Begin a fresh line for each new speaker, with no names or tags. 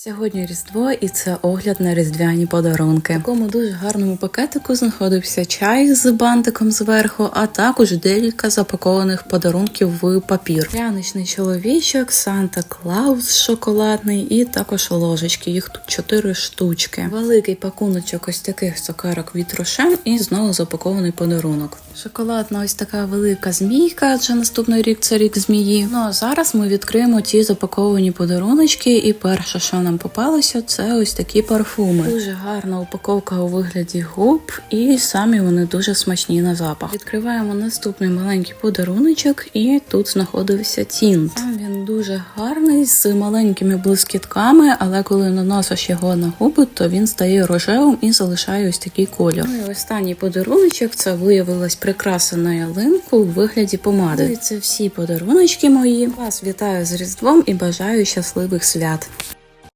Сьогодні Різдво і це огляд на різдвяні подарунки. В такому дуже гарному пакетику знаходився чай з бантиком зверху, а також декілька запакованих подарунків в папір. Пряничний чоловічок, Санта Клаус шоколадний і також ложечки. Їх тут чотири штучки. Великий пакуночок ось таких цукерок від Рошен і знову запакований подарунок. Шоколадна ось така велика змійка, адже наступний рік це рік змії. Ну а зараз ми відкриємо ті запаковані подаруночки, і перше, що нам попалося, це ось такі парфуми. Дуже гарна упаковка у вигляді губ, і самі вони дуже смачні на запах. Відкриваємо наступний маленький подаруночок, і тут знаходився тінт. Він дуже гарний з маленькими блискітками, але коли наносиш його на губи, то він стає рожевим і залишає ось такий колір. Ну і останній подаруночок це виявилась прикраса на ялинку у вигляді помади. І це всі подаруночки мої. Вас вітаю з Різдвом і бажаю щасливих свят.